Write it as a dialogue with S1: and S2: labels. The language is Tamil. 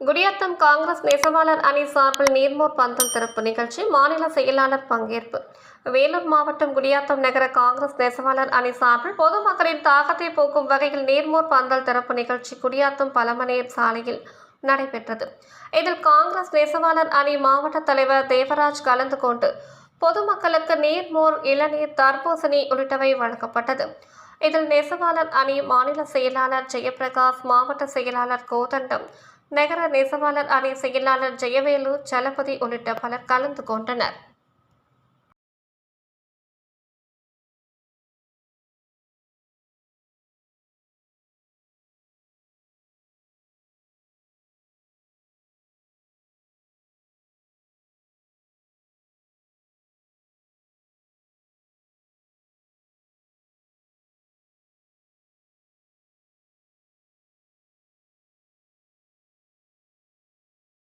S1: குடியாத்தம் காங்கிரஸ் நெசவாளர் அணி சார்பில் நீர்மோர் பந்தல் திறப்பு நிகழ்ச்சி மாநில செயலாளர் பங்கேற்பு. வேலூர் மாவட்டம் குடியாத்தம் நகர காங்கிரஸ் நெசவாளர் அணி சார்பில் பொதுமக்களின் தாகத்தை போக்கும் வகையில் நீர்மோர் பந்தல் திறப்பு நிகழ்ச்சி குடியாத்தம் பலமனேர் சாலையில் நடைபெற்றது. இதில் காங்கிரஸ் நெசவாளர் அணி மாவட்ட தலைவர் தேவராஜ் கலந்து கொண்டு பொதுமக்களுக்கு நீர்மோர் இளநீர் தர்பூசணி உள்ளிட்டவை வழங்கப்பட்டது. இதில் நெசவாளர் அணி மாநில செயலாளர் ஜெயபிரகாஷ் மாவட்ட செயலாளர் கோதண்டம் நகர நெசவாளர் அணி செயலாளர் ஜெயவேலு சலபதி உள்ளிட்ட பலர் கலந்து கொண்டனர்.